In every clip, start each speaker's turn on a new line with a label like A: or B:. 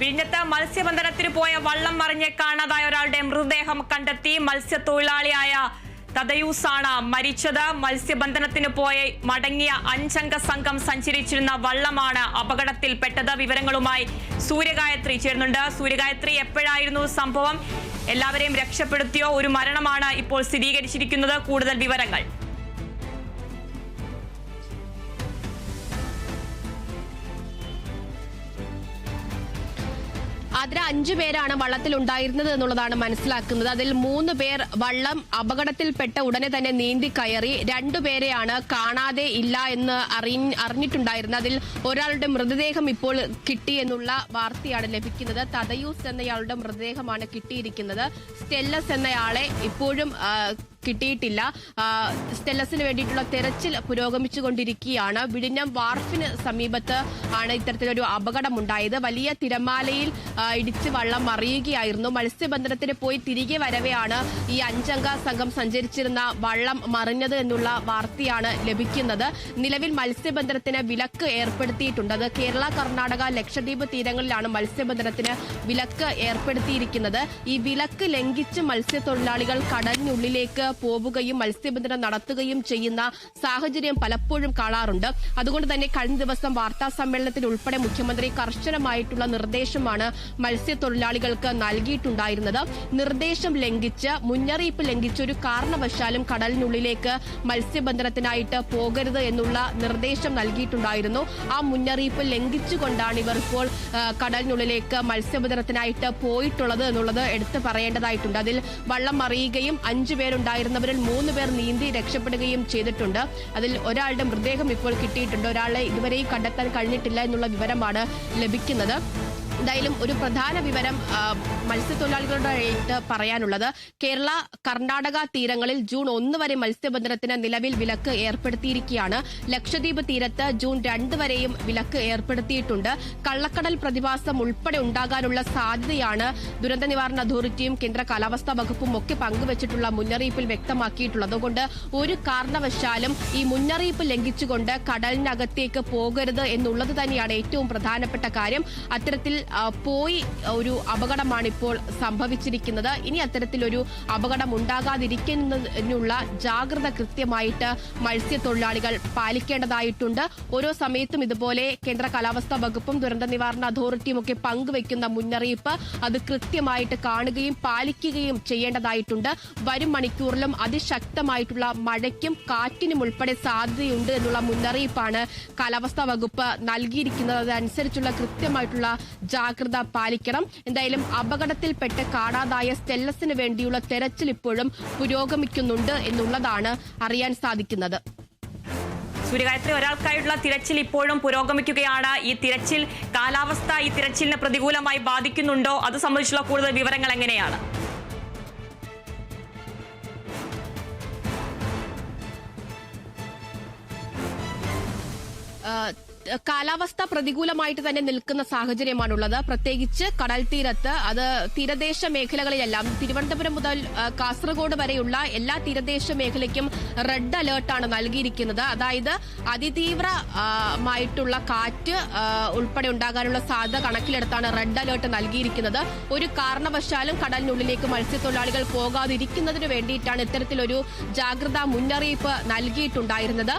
A: വിഴിഞ്ഞത്ത് മത്സ്യബന്ധനത്തിന് പോയ വള്ളം മറിഞ്ഞ് കാണാതായ ഒരാളുടെ മൃതദേഹം കണ്ടെത്തി മത്സ്യത്തൊഴിലാളിയായ തദയൂസാണ് മരിച്ചത്. മത്സ്യബന്ധനത്തിന് പോയ മടങ്ങിയ അഞ്ചംഗ സംഘം സഞ്ചരിച്ചിരുന്ന വള്ളമാണ് അപകടത്തിൽപ്പെട്ടത്. വിവരങ്ങളുമായി സൂര്യഗായത്രി ചേരുന്നുണ്ട്. സൂര്യഗായത്രി എപ്പോഴായിരുന്നു സംഭവം? എല്ലാവരെയും രക്ഷപ്പെടുത്തിയോ? ഒരു മരണമാണ് ഇപ്പോൾ സ്ഥിരീകരിച്ചിരിക്കുന്നത്. കൂടുതൽ വിവരങ്ങൾ.
B: അതിൽ അഞ്ചു പേരാണ് വള്ളത്തിൽ ഉണ്ടായിരുന്നത് എന്നുള്ളതാണ് മനസ്സിലാക്കുന്നത്. അതിൽ മൂന്ന് പേർ വള്ളം അപകടത്തിൽപ്പെട്ട ഉടനെ തന്നെ നീന്തി കയറി രണ്ടുപേരെയാണ് കാണാതെ ഇല്ല എന്ന് അറി അറിഞ്ഞിട്ടുണ്ടായിരുന്നത്. അതിൽ ഒരാളുടെ മൃതദേഹം ഇപ്പോൾ കിട്ടി എന്നുള്ള വാർത്തയാണ് ലഭിക്കുന്നത്. തതയൂസ് എന്നയാളുടെ മൃതദേഹമാണ് കിട്ടിയിരിക്കുന്നത്. സ്റ്റെല്ലസ് എന്നയാളെ ഇപ്പോഴും കിട്ടിയിട്ടില്ല. സ്റ്റെല്ലസിന് വേണ്ടിയിട്ടുള്ള തെരച്ചിൽ പുരോഗമിച്ചുകൊണ്ടിരിക്കുകയാണ്. വിഴിഞ്ഞം വാർഫിന് സമീപത്ത് ആണ് ഇത്തരത്തിലൊരു അപകടമുണ്ടായത്. വലിയ തിരമാലയിൽ ഇടിച്ച് വള്ളം മറിയുകയായിരുന്നു. മത്സ്യബന്ധനത്തിന് പോയി തിരികെ വരവെയാണ് ഈ അഞ്ചംഗ സംഘം സഞ്ചരിച്ചിരുന്ന വള്ളം മറിഞ്ഞത് എന്നുള്ള വാർത്തയാണ് ലഭിക്കുന്നത്. നിലവിൽ മത്സ്യബന്ധനത്തിന് വിലക്ക് ഏർപ്പെടുത്തിയിട്ടുണ്ട്. കേരള കർണാടക ലക്ഷദ്വീപ് തീരങ്ങളിലാണ് മത്സ്യബന്ധനത്തിന് വിലക്ക് ഏർപ്പെടുത്തിയിരിക്കുന്നത്. ഈ വിലക്ക് ലംഘിച്ച് മത്സ്യത്തൊഴിലാളികൾ കടലിനുള്ളിലേക്ക് പോവുകയും മത്സ്യബന്ധനം നടത്തുകയും ചെയ്യുന്ന സാഹചര്യം പലപ്പോഴും കാണാറുണ്ട്. അതുകൊണ്ട് തന്നെ കഴിഞ്ഞ ദിവസം വാർത്താ സമ്മേളനത്തിൽ ഉൾപ്പെടെ മുഖ്യമന്ത്രി കർശനമായിട്ടുള്ള നിർദ്ദേശമാണ് മത്സ്യത്തൊഴിലാളികൾക്ക് നൽകിയിട്ടുണ്ടായിരുന്നത്. നിർദ്ദേശം ലംഘിച്ച് മുന്നറിയിപ്പ് ലംഘിച്ച് ഒരു കാരണവശാലും കടലിനുള്ളിലേക്ക് മത്സ്യബന്ധനത്തിനായിട്ട് പോകരുത് എന്നുള്ള നിർദ്ദേശം നൽകിയിട്ടുണ്ടായിരുന്നു. ആ മുന്നറിയിപ്പ് ലംഘിച്ചുകൊണ്ടാണ് ഇവർ ഇപ്പോൾ കടലിനുള്ളിലേക്ക് മത്സ്യബന്ധനത്തിനായിട്ട് പോയിട്ടുള്ളത് എന്നുള്ളത് എടുത്തു പറയേണ്ടതായിട്ടുണ്ട്. അതിൽ വള്ളം മറിയുകയും അഞ്ചു പേരുണ്ടായിരുന്നവരിൽ മൂന്ന് പേർ നീന്തി രക്ഷപ്പെടുകയും ചെയ്തിട്ടുണ്ട്. അതിൽ ഒരാളുടെ മൃതദേഹം ഇപ്പോൾ കിട്ടിയിട്ടുണ്ട്. ഒരാളെ ഇതുവരെയും കണ്ടെത്താൻ കഴിഞ്ഞിട്ടില്ല എന്നുള്ള വിവരമാണ് ലഭിക്കുന്നത്. എന്തായാലും ഒരു പ്രധാന വിവരം മത്സ്യത്തൊഴിലാളികളോടായിട്ട് പറയാനുള്ളത്. കേരള കർണാടക തീരങ്ങളിൽ ജൂൺ ഒന്ന് വരെ മത്സ്യബന്ധനത്തിന് നിലവിൽ വിലക്ക് ഏർപ്പെടുത്തിയിരിക്കുകയാണ്. ലക്ഷദ്വീപ് തീരത്ത് ജൂൺ രണ്ട് വരെയും വിലക്ക് ഏർപ്പെടുത്തിയിട്ടുണ്ട്. കള്ളക്കടൽ പ്രതിഭാസം ഉൾപ്പെടെ ഉണ്ടാകാനുള്ള സാധ്യതയാണ് ദുരന്ത നിവാരണ അതോറിറ്റിയും കേന്ദ്ര കാലാവസ്ഥാ വകുപ്പും ഒക്കെ പങ്കുവച്ചിട്ടുള്ള മുന്നറിയിപ്പിൽ വ്യക്തമാക്കിയിട്ടുള്ളത്. അതുകൊണ്ട് ഒരു കാരണവശാലും ഈ മുന്നറിയിപ്പ് ലംഘിച്ചുകൊണ്ട് കടലിനകത്തേക്ക് പോകരുത് എന്നുള്ളത് തന്നെയാണ് ഏറ്റവും പ്രധാനപ്പെട്ട കാര്യം. അത്തരത്തിൽ പോയി ഒരു അപകടമാണ് ഇപ്പോൾ സംഭവിച്ചിരിക്കുന്നത്. ഇനി അത്തരത്തിലൊരു അപകടം ഉണ്ടാകാതിരിക്കുന്നതിനുള്ള ജാഗ്രത കൃത്യമായിട്ട് മത്സ്യത്തൊഴിലാളികൾ പാലിക്കേണ്ടതായിട്ടുണ്ട്. ഓരോ സമയത്തും ഇതുപോലെ കേന്ദ്ര കാലാവസ്ഥാ വകുപ്പും ദുരന്ത നിവാരണ അതോറിറ്റിയും ഒക്കെ പങ്കുവെക്കുന്ന മുന്നറിയിപ്പ് അത് കൃത്യമായിട്ട് കാണുകയും പാലിക്കുകയും ചെയ്യേണ്ടതായിട്ടുണ്ട്. വരും മണിക്കൂറിലും അതിശക്തമായിട്ടുള്ള മഴയ്ക്കും കാറ്റിനും ഉൾപ്പെടെ സാധ്യതയുണ്ട് എന്നുള്ള മുന്നറിയിപ്പാണ് കാലാവസ്ഥാ വകുപ്പ് നൽകിയിരിക്കുന്നത്. അതനുസരിച്ചുള്ള കൃത്യമായിട്ടുള്ള ജാഗ്രത പാലിക്കണം. എന്തായാലും അപകടത്തിൽപ്പെട്ട് കാണാതായ സ്റ്റെല്ലസിന് വേണ്ടിയുള്ള തെരച്ചിൽ ഇപ്പോഴും പുരോഗമിക്കുന്നുണ്ട് എന്നുള്ളതാണ് അറിയാൻ സാധിക്കുന്നത്.
A: സൂര്യഗായത്രി ഒരാൾക്കായുള്ള തിരച്ചിൽ ഇപ്പോഴും പുരോഗമിക്കുകയാണ്. ഈ തിരച്ചിൽ കാലാവസ്ഥ ഈ തിരച്ചിലിനെ പ്രതികൂലമായി ബാധിക്കുന്നുണ്ടോ? അത് സംബന്ധിച്ചുള്ള കൂടുതൽ വിവരങ്ങൾ എങ്ങനെയാണ്?
B: ആ, കാലാവസ്ഥ പ്രതികൂലമായിട്ട് തന്നെ നിൽക്കുന്ന സാഹചര്യമാണുള്ളത്. പ്രത്യേകിച്ച് കടൽ തീരത്ത് അത് തീരദേശ മേഖലകളിലെല്ലാം തിരുവനന്തപുരം മുതൽ കാസർഗോഡ് വരെയുള്ള എല്ലാ തീരദേശ മേഖലയ്ക്കും റെഡ് അലേർട്ടാണ് നൽകിയിരിക്കുന്നത്. അതായത് അതിതീവ്രമായിട്ടുള്ള കാറ്റ് ഉൾപ്പെടെ ഉണ്ടാകാനുള്ള സാധ്യത കണക്കിലെടുത്താണ് റെഡ് അലേർട്ട് നൽകിയിരിക്കുന്നത്. ഒരു കാരണവശാലും കടലിനുള്ളിലേക്ക് മത്സ്യത്തൊഴിലാളികൾ പോകാതിരിക്കുന്നതിന് വേണ്ടിയിട്ടാണ് ഇത്തരത്തിലൊരു ജാഗ്രതാ മുന്നറിയിപ്പ് നൽകിയിട്ടുണ്ടായിരുന്നത്.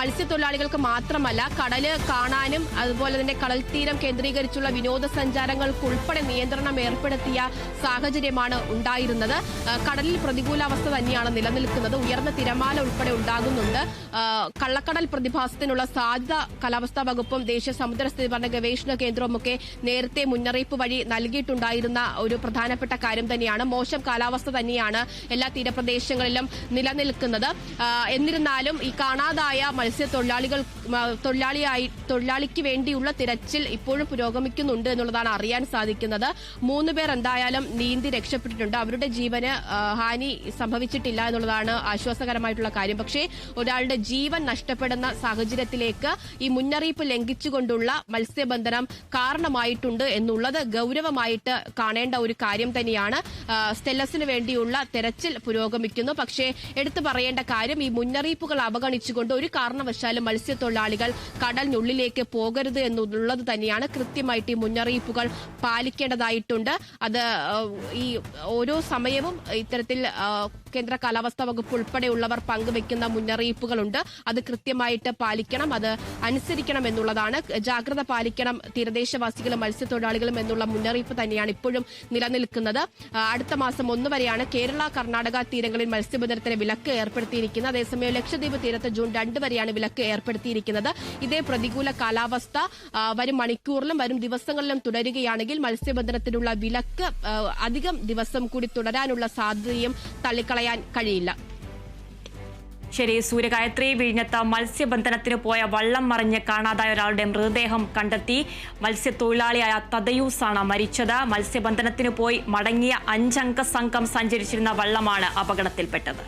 B: മത്സ്യത്തൊഴിലാളികൾക്ക് മാത്രമല്ല കടൽ കാണാനും അതുപോലെ തന്നെ കടൽത്തീരം തീരം കേന്ദ്രീകരിച്ചുള്ള വിനോദസഞ്ചാരങ്ങൾക്ക് ഉൾപ്പെടെ നിയന്ത്രണം ഏർപ്പെടുത്തിയ സാഹചര്യമാണ് ഉണ്ടായിരുന്നത്. കടലിൽ പ്രതികൂലാവസ്ഥ തന്നെയാണ് നിലനിൽക്കുന്നത്. ഉയർന്ന തിരമാല ഉൾപ്പെടെ ഉണ്ടാകുന്നുണ്ട്. കള്ളക്കടൽ പ്രതിഭാസത്തിനുള്ള സാധ്യത കാലാവസ്ഥാ വകുപ്പും ദേശീയ സമുദ്ര സ്ഥിതിപഠന ഗവേഷണ കേന്ദ്രവും ഒക്കെ നേരത്തെ മുന്നറിയിപ്പ് വഴി നൽകിയിട്ടുണ്ടായിരുന്ന ഒരു പ്രധാനപ്പെട്ട കാര്യം തന്നെയാണ്. മോശം കാലാവസ്ഥ തന്നെയാണ് എല്ലാ തീരപ്രദേശങ്ങളിലും നിലനിൽക്കുന്നത്. എന്നിരുന്നാലും ഈ കാണാതായ മത്സ്യത്തൊഴിലാളികൾ തൊഴിലാളിയായി തൊഴിലാളിക്ക് വേണ്ടിയുള്ള തിരച്ചിൽ ഇപ്പോഴും പുരോഗമിക്കുന്നുണ്ട് എന്നുള്ളതാണ് അറിയാൻ സാധിക്കുന്നത്. മൂന്ന് പേർ എന്തായാലും നീന്തി രക്ഷപ്പെട്ടിട്ടുണ്ട്. അവരുടെ ജീവന് ഹാനി സംഭവിച്ചിട്ടില്ല എന്നുള്ളതാണ് ആശ്വാസകരമായിട്ടുള്ള കാര്യം. പക്ഷേ ഒരാളുടെ ജീവൻ നഷ്ടപ്പെടുന്ന സാഹചര്യത്തിലേക്ക് ഈ മുന്നറിയിപ്പ് ലംഘിച്ചുകൊണ്ടുള്ള മത്സ്യബന്ധനം കാരണമായിട്ടുണ്ട് എന്നുള്ളത് ഗൌരവമായിട്ട് കാണേണ്ട ഒരു കാര്യം തന്നെയാണ്. സ്റ്റെല്ലസിന് വേണ്ടിയുള്ള തെരച്ചിൽ പുരോഗമിക്കുന്നു. പക്ഷേ എടുത്തു പറയേണ്ട കാര്യം ഈ മുന്നറിയിപ്പുകൾ അവഗണിച്ചുകൊണ്ട് ഒരു കാരണവശാലും മത്സ്യത്തൊഴിലാളികൾ കടലിനുള്ളിൽ ഉള്ളിലേക്ക് പോകരുത് എന്നുള്ളത് തന്നെയാണ് കൃത്യമായിട്ട് ഈ മുന്നറിയിപ്പുകൾ പാലിക്കേണ്ടതായിട്ടുണ്ട്. അത് ഈ ഓരോ സമയവും ഇത്തരത്തിൽ കേന്ദ്ര കാലാവസ്ഥാ വകുപ്പ് ഉൾപ്പെടെയുള്ളവർ പങ്കുവെക്കുന്ന മുന്നറിയിപ്പുകളുണ്ട്. അത് കൃത്യമായിട്ട് പാലിക്കണം അത് അനുസരിക്കണം എന്നുള്ളതാണ്. ജാഗ്രത പാലിക്കണം തീരദേശവാസികളും മത്സ്യത്തൊഴിലാളികളും എന്നുള്ള മുന്നറിയിപ്പ് തന്നെയാണ് ഇപ്പോഴും നിലനിൽക്കുന്നത്. അടുത്ത മാസം ഒന്ന് വരെയാണ് കേരള കർണാടക തീരങ്ങളിൽ മത്സ്യബന്ധനത്തിന് വിലക്ക് ഏർപ്പെടുത്തിയിരിക്കുന്നത്. അതേസമയം ലക്ഷദ്വീപ് തീരത്ത് ജൂൺ രണ്ട് വരെയാണ് വിലക്ക് ഏർപ്പെടുത്തിയിരിക്കുന്നത്. ഇതേ പ്രതികൂല കാലാവസ്ഥ വരും മണിക്കൂറിലും വരും ദിവസങ്ങളിലും തുടരുകയാണെങ്കിൽ മത്സ്യബന്ധനത്തിനുള്ള വിലക്ക് അധികം ദിവസം കൂടി തുടരാനുള്ള സാധ്യതയും തള്ളിക്കളയാൻ കഴിയില്ല.
A: ശരി സൂര്യഗായത്രി വിഴിഞ്ഞത്ത് മത്സ്യബന്ധനത്തിന് പോയ വള്ളം മറിഞ്ഞ് കാണാതായ ഒരാളുടെ മൃതദേഹം കണ്ടെത്തി. മത്സ്യത്തൊഴിലാളിയായ തദയൂസാണ് മരിച്ചത്. മത്സ്യബന്ധനത്തിന് പോയി മടങ്ങിയ അഞ്ചംഗ സംഘം സഞ്ചരിച്ചിരുന്ന വള്ളമാണ് അപകടത്തിൽപ്പെട്ടത്.